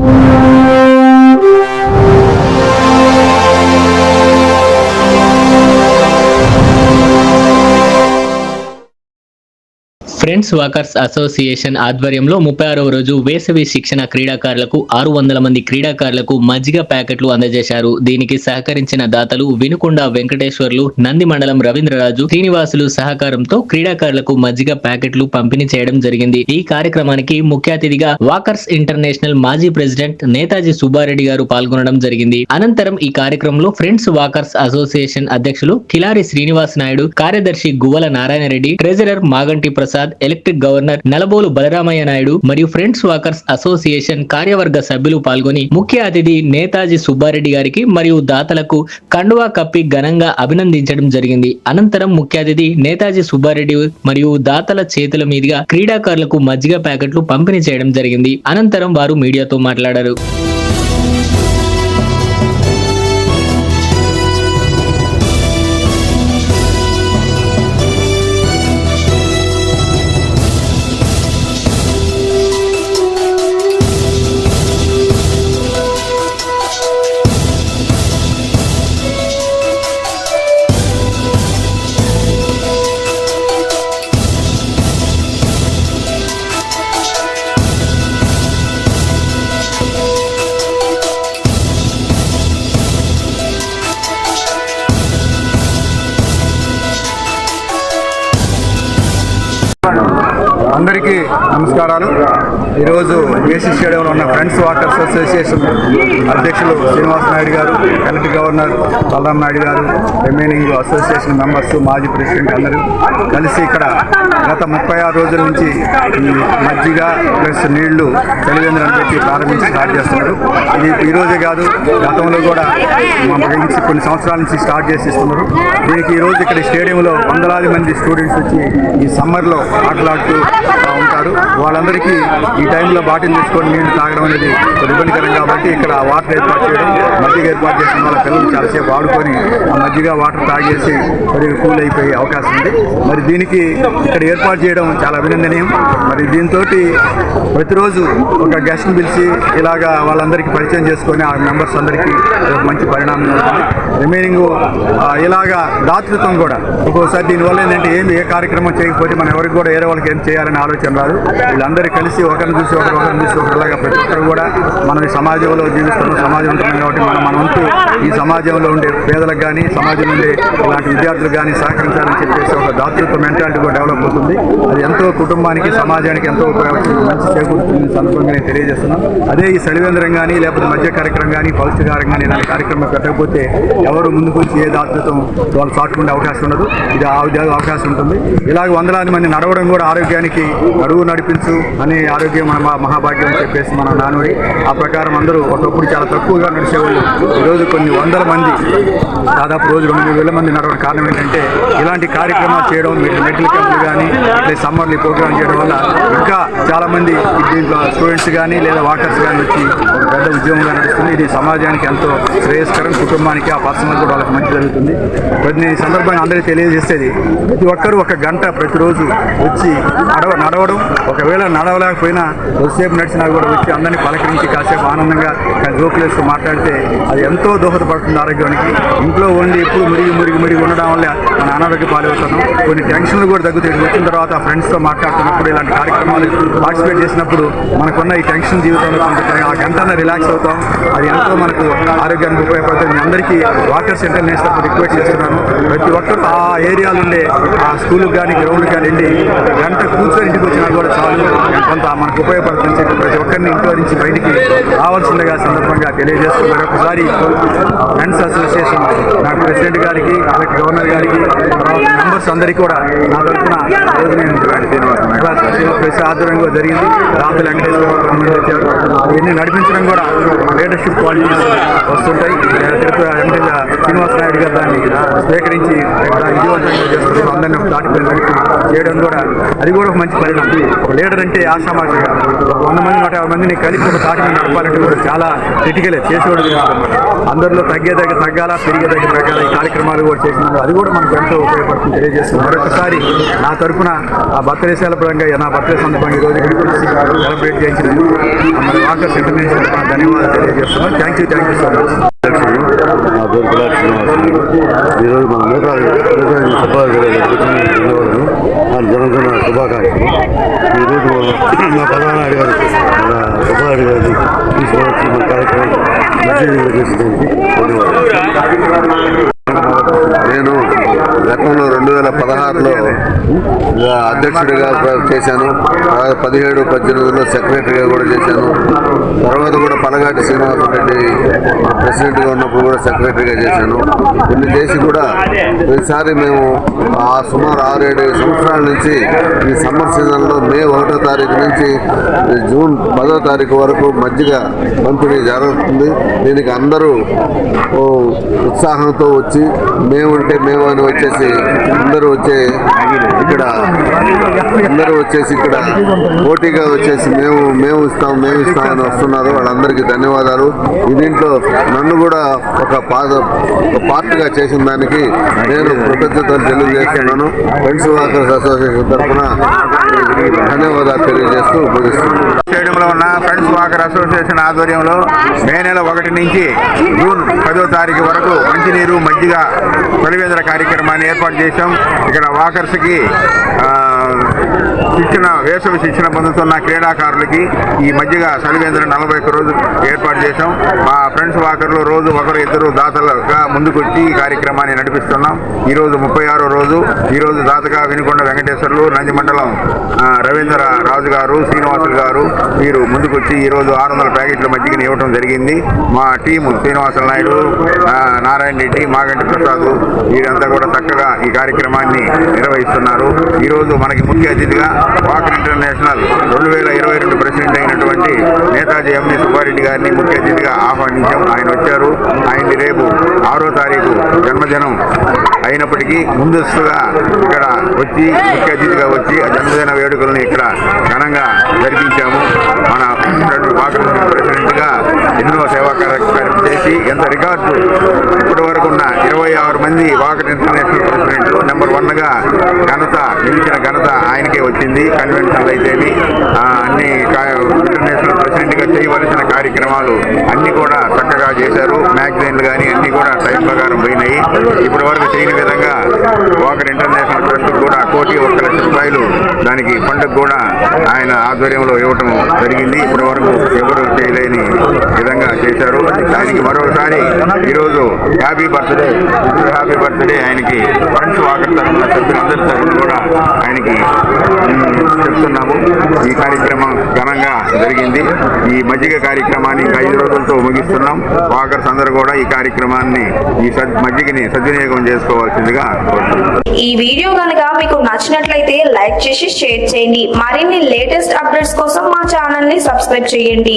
you. Friends walkers association ఆధ్వర్యంలో ముప్పై ఆరవ రోజు వేసవి శిక్షణ క్రీడాకారులకు ఆరు వందల మంది క్రీడాకారులకు మజ్జిగ ప్యాకెట్లు అందజేశారు. దీనికి సహకరించిన దాతలు వినుకొండ వెంకటేశ్వర్లు నంది మండలం రవీంద్రరాజు శ్రీనివాసులు సహకారంతో క్రీడాకారులకు మజ్జిగ ప్యాకెట్లు పంపిణీ చేయడం జరిగింది. ఈ కార్యక్రమానికి ముఖ్య అతిథిగా వాకర్స్ ఇంటర్నేషనల్ మాజీ ప్రెసిడెంట్ నేతాజీ సుబ్బారెడ్డి గారు పాల్గొనడం జరిగింది. అనంతరం ఈ కార్యక్రమంలో ఫ్రెండ్స్ వాకర్స్ అసోసియేషన్ అధ్యక్షులు కిలారి శ్రీనివాస్ నాయుడు కార్యదర్శి Guvvala Narayana Reddy treasurer Maganti Prasad electric governor Nalabolu Balaramaiah Naidu మరియు ఫ్రెండ్స్ వాకర్స్ అసోసియేషన్ కార్యవర్గ సభ్యులు పాల్గొని ముఖ్య అతిథి నేతాజీ సుబ్బారెడ్డి గారికి మరియు దాతలకు కండువా కప్పి ఘనంగా అభినందించడం జరిగింది. అనంతరం ముఖ్య అతిథి నేతాజీ సుబ్బారెడ్డి మరియు దాతల చేతుల మీదుగా క్రీడాకారులకు మజ్జిగ ప్యాకెట్లు పంపిణీ చేయడం జరిగింది. అనంతరం వారు మీడియాతో మాట్లాడారు. అందరికీ నమస్కారాలు. ఈరోజు ఏసీ స్టేడియంలో ఉన్న ఫ్రెండ్స్ వాటర్స్ అసోసియేషన్ అధ్యక్షులు శ్రీనివాస్ నాయుడు గారు కలెక్ట్ గవర్నర్ బలరాం నాయుడు గారు రిమైనింగ్ అసోసియేషన్ మెంబర్స్ మాజీ ప్రెసిడెంట్ అందరూ కలిసి ఇక్కడ గత ముప్పై ఆరు రోజుల నుంచి మజ్జిగ ప్లస్ నీళ్ళు తెలివేంద్రని పెట్టి ప్రారంభించి స్టార్ట్ చేస్తున్నారు. ఇది ఈరోజే కాదు గతంలో కూడా నుంచి కొన్ని సంవత్సరాల నుంచి స్టార్ట్ చేసి ఇస్తున్నారు. దీనికి ఈరోజు ఇక్కడ స్టేడియంలో వందలాది మంది స్టూడెంట్స్ వచ్చి ఈ సమ్మర్లో ఆటలాడుతూ ఉంటారు వాళ్ళందరికీ ఈ టైంలో బాటిల్ తీసుకొని నీళ్ళు తాగడం అనేది కొద్ది ఇబ్బందికరం కాబట్టి ఇక్కడ వాటర్ ఏర్పాటు చేయడం మజ్జిగ ఏర్పాటు చేసిన వాళ్ళ పిల్లలు చాలాసేపు ఆడుకొని ఆ మజ్జిగ వాటర్ తాగేసి కొద్దిగా కూల్ అయిపోయే అవకాశం ఉంది. మరి దీనికి ఇక్కడ ఏర్పాటు చేయడం చాలా అభినందనీయం. మరి దీంతో ప్రతిరోజు ఒక గెస్ట్ని పిలిచి ఇలాగా వాళ్ళందరికీ పరిచయం చేసుకొని ఆ మెంబర్స్ అందరికీ మంచి పరిణామం ఉంటుంది రిమైనింగ్ ఇలాగా దాతృత్వం కూడా. ఒక్కోసారి దీనివల్ల ఏంటంటే ఏమి ఏ కార్యక్రమం చేయకపోతే మనం ఎవరికి కూడా వేరే వాళ్ళకి ఏం చేయాలని ఆలోచన రాదు. వీళ్ళందరూ కలిసి ఒకరిని చూసి ఒకరు ఒకరిని చూసి ఒకరిలాగా ప్రతి ఒక్కరు కూడా మనం ఈ సమాజంలో జీవిస్తున్నాం సమాజం ఉంటున్నాం కాబట్టి మనం మన వంతు ఈ సమాజంలో ఉండే పేదలకు కానీ సమాజంలో ఉండే ఇలాంటి విద్యార్థులకు కానీ సహకరించాలని చెప్పేసి ఒక దాతృత్వ మెంటాలిటీ కూడా డెవలప్ అవుతుంది. అది ఎంతో కుటుంబానికి సమాజానికి ఎంతో ఉపయోగపడుతుంది. మంచి చేకూరుతుంది సందర్భంగా నేను తెలియజేస్తున్నాను. అదే ఈ సలివేంద్రం కానీ లేకపోతే మధ్య కార్యక్రమం కానీ పౌష్టికారం కానీ ఇలాంటి కార్యక్రమం పెట్టకపోతే ఎవరు ముందుకు వచ్చి ఏ దాతృత్వం వాళ్ళు చాటుకునే అవకాశం ఉండదు. ఇది ఆ ఉద్యోగ అవకాశం ఉంటుంది. ఇలాగ వందలాది మంది నడవడం కూడా ఆరోగ్యానికి నడువు నడిపించు అనే ఆరోగ్యం మన మహాభాగ్యం అని చెప్పేసి మన నానుడి ఆ ప్రకారం అందరూ ఒకప్పుడు చాలా తక్కువగా నడిచేవాళ్ళు. ఈరోజు కొన్ని వందల మంది దాదాపు రోజు రెండు వేల మంది నడవడం కారణం ఏంటంటే ఇలాంటి కార్యక్రమాలు చేయడం మెడికల్ మెడికల్ క్యాంపులు కానీ ఇట్లా సమ్మర్లు ప్రోగ్రామ్ చేయడం వల్ల ఇంకా చాలామంది దీంట్లో స్టూడెంట్స్ కానీ లేదా వాకర్స్ కానీ వచ్చి ఒక పెద్ద ఉద్యోగంగా నడుస్తుంది. ఇది సమాజానికి ఎంతో శ్రేయస్కరం కుటుంబానికి ఆ పర్సనల్ కూడా వాళ్ళకి మంచి జరుగుతుంది. కొన్ని సందర్భంగా అందరికీ తెలియజేసేది ప్రతి ఒక్కరూ ఒక గంట ప్రతిరోజు వచ్చి నడవ నడవడం ఒకవేళ నడవలేకపోయినా కొద్దిసేపు నడిచినా కూడా వచ్చి అందరినీ పలకరించి కాసేపు ఆనందంగా జోకులు మాట్లాడితే అది ఎంతో దోహదపడుతుంది ఆరోగ్యానికి. ఇంట్లో ఉండి ఎప్పుడు మురిగి మురిగి మురిగి ఉండడం వల్ల మన అనారోగ్య పాలవుతున్నాం. కొన్ని టెన్షన్లు కూడా తగ్గుతాయి. వచ్చిన తర్వాత ఫ్రెండ్స్తో మాట్లాడుతున్నప్పుడు ఇలాంటి కార్యక్రమాలు పార్టిసిపేట్ చేసినప్పుడు మనకున్న ఈ టెన్షన్ జీవితంలో ఆ గంట రిలాక్స్ అవుతాం. అది ఎంతో మనకు ఆరోగ్యానికి ఉపయోగపడుతుంది. అందరికీ వాకర్స్ ఇంటర్నేషనల్ రిక్వెస్ట్ చేస్తున్నాను. ప్రతి ఒక్కరు ఆ ఏరియాలో ఉండే ఆ స్కూల్కి కానీ గ్రౌండ్కి కానీ వెళ్ళి గంట కూర్చొని ఇంటికి వచ్చినా కూడా చాలు. కొంత మనకు ఉపయోగపడుతుంది చెప్పి ప్రతి ఒక్కరిని ఇంట్లో నుంచి బయటికి రావాల్సిందిగా సందర్భంగా తెలియజేస్తూ మరొకసారి ఫ్రెండ్స్ అసోసియేషన్ నా ప్రెసిడెంట్ గారికి అలాగే గవర్నర్ గారికి తర్వాత మెంబర్స్ అందరికీ కూడా నా తరఫున రోజు నేను ఇలా ప్రెస్ ఆధ్వర్యంలో జరిగింది. రాత్రి వెంకటేశ్వర వచ్చారు. ఇవన్నీ నడిపించడం కూడా లీడర్షిప్ క్వాలిటీస్ వస్తుంటాయి. తిరుపతి వెంకటేశ్వర శ్రీనివాస నాయుడు గారు దాన్ని స్వీకరించి దాన్ని విజయవంతంగా చేస్తున్నారు. అందరినీ ఒక దాటి చేయడం కూడా అది కూడా ఒక మంచి పరిణామం ఒక లీడర్ అంటే ఆశామాషగా వంద మంది నూట యాభై మందిని కలిపి ఒక దాటిని నడపాలంటే కూడా చాలా క్రిటికల్ చేసేవాడు అందరిలో తగ్గేదగ్గ తగ్గాల పెరిగేదగ్గ తగ్గాల ఈ కార్యక్రమాలు కూడా చేసినారు అది కూడా మనకు ఎంతో ఉపయోగపడుతుంది. తెలియజేస్తుంది మరొకసారి నా తరఫున ఆ బర్త్డే సెలబ్రంగా నా బర్త్డే సందర్భంగా ఈ రోజు ఇక్కడ సెలబ్రేట్ చేయించినందుకు మన వాకర్స్ ఇంటర్నేషనల్ తరఫున ధన్యవాదాలు తెలియజేస్తున్నాను thank you thank you so much నా పేరు గులాబ్ శ్రీనివాస్ ఈరోజు మన నేతాజీ నేతాజీ సుబ్బారావు గారి ధన్యవాదాలు ఆయన జనగణ శుభాకాంక్షలు ఈరోజు మా ప్రధానాయుడు గారు మన సుబ్బారెడ్డి గారిని తీసుకువచ్చి మన కార్యక్రమం మంచిగా చేసినందుకు ధన్యవాదాలు నేను గతంలో రెండు వేల పదహారులో అధ్యక్షుడిగా చేశాను. తర్వాత పదిహేడు పద్దెనిమిదిలో సెక్రటరీగా కూడా చేశాను. తర్వాత కూడా పలగాటి శ్రీనివాసరెడ్డి ప్రెసిడెంట్గా ఉన్నప్పుడు కూడా సెక్రటరీగా చేశాను. కొన్ని చేసి కూడా ప్రతిసారి మేము ఆ సుమారు ఏడు సంవత్సరాల నుంచి ఈ సమ్మర్ సీజన్లో మే ఒకటో తారీఖు నుంచి జూన్ పదో తారీఖు వరకు మజ్జిగ పంపిణీ జరుగుతుంది. దీనికి అందరూ ఉత్సాహంతో వచ్చి మేము అంటే మేము అని వచ్చేసి అందరూ వచ్చే ఇక్కడ అందరూ వచ్చేసి ఇక్కడ పోటీగా వచ్చేసి మేము మేము ఇస్తాం మేము ఇస్తాం అని వస్తున్నారు. వాళ్ళందరికీ ధన్యవాదాలు. దీంట్లో నన్ను కూడా ఒక పాద ఒక పార్ట్గా చేసిన దానికి నేను కృతజ్ఞతలు తెలియజేస్తున్నాను. ఫ్రెండ్స్ వాకర్స్ అసోసియేషన్ తరఫున ధన్యవాదాలు తెలియజేస్తూ స్టేడియంలో ఉన్న ఫ్రెండ్స్ వాకర్ అసోసియేషన్ ఆధ్వర్యంలో మే నెల ఒకటి నుంచి జూన్ పదో తారీఖు వరకు మంచినీరు మజ్జిగ తొలివేంద్ర కార్యక్రమాన్ని ఏర్పాటు చేశాం. ఇక్కడ వాకర్స్కి ఆ, శిక్షణ వేసవి శిక్షణ పొందుతున్న క్రీడాకారులకి ఈ మధ్యగా సలివేంద్ర నలభై ఒక్క రోజు ఏర్పాటు చేశాం. మా ఫ్రెండ్స్ వాకర్లు రోజు ఒకరు ఇద్దరు దాతలుగా ముందుకొచ్చి ఈ కార్యక్రమాన్ని నడిపిస్తున్నాం. ఈరోజు ముప్పై ఆరో రోజు. ఈరోజు దాతగా వినుకొండ వెంకటేశ్వర్లు నందిమండలం రవీంద్ర రాజు గారు శ్రీనివాసులు గారు వీరు ముందుకొచ్చి ఈరోజు ఆరు వందల ప్యాకెట్ల మజ్జిగని ఇవ్వడం జరిగింది. మా టీము శ్రీనివాసుల నాయుడు నారాయణ రెడ్డి మాగంటి ప్రసాద్ వీరంతా కూడా చక్కగా ఈ కార్యక్రమాన్ని నిర్వహిస్తున్నారు. ఈరోజు మనకి ముఖ్య అతిథిగా వాకర్ ఇంటర్నేషనల్ రెండు వేల ఇరవై రెండు ప్రెసిడెంట్ అయినటువంటి నేతాజీ ఎంవి సుబ్బారెడ్డి గారిని ముఖ్య అతిథిగా ఆహ్వానించాం. ఆయన వచ్చారు. ఆయన్ని రేపు ఆరో తారీఖు జన్మదినం అయినప్పటికీ ముందస్తుగా ఇక్కడ వచ్చి ముఖ్య అతిథిగా వచ్చి ఆ జన్మదిన వేడుకలను ఇక్కడ ఘనంగా జరిపించాము. చేసి ఎంత రికార్డు? ఇప్పటి వరకు ఉన్న ఇరవై ఆరు మంది వాకర్ ఇంటర్నేషనల్ ప్రెసిడెంట్ నెంబర్ వన్గా ఘనత నిలిచిన ఘనత ఆయనకే వచ్చింది. కన్వెన్షన్లు అయితేవి అన్ని ఇంటర్నేషనల్ ఇంటర్నేషనల్ ప్రెసిడెంట్గా చేయవలసిన కార్యక్రమాలు అన్ని కూడా చక్కగా చేశారు. మ్యాగజైన్లు కానీ అన్ని కూడా టైం ప్రకారం పోయినాయి. ఇప్పటి వరకు చేయని విధంగా వాకర్ ఇంటర్నేషనల్ ట్రస్ట్ కూడా కోటి ఒక్క లక్ష రూపాయలు దానికి పండుగ కూడా ఆయన ఆధ్వర్యంలో ఇవ్వటం జరిగింది. ఇప్పటి వరకు ఎవరు చేయలేని విధంగా చేశారు దానికి మరోసారి ఈరోజు హ్యాపీ బర్త్డే. హ్యాపీ బర్త్డే ఆయనకి. ఫ్రెండ్స్ వాకర్ తరఫున సభ్యులందరి తరఫున కూడా ఆయనకి చెప్తున్నాము. ఈ కార్యక్రమం ఘనంగా జరిగింది. ఈ మజ్జిగ కార్యక్రమాన్ని ఇంకా ఐదు రోజులతో ముగిస్తున్నాం. వాకర్స్ అందరూ కూడా ఈ కార్యక్రమాన్ని ఈ సద్ మజ్జిగని సద్వినియోగం చేసుకోవాల్సిందిగా ఈ వీడియో కనుక మీకు నచ్చినట్లయితే లైక్ చేసి షేర్ చేయండి. మరిన్ని లేటెస్ట్ అప్డేట్స్ కోసం మా ఛానల్ని సబ్స్క్రైబ్ చేయండి.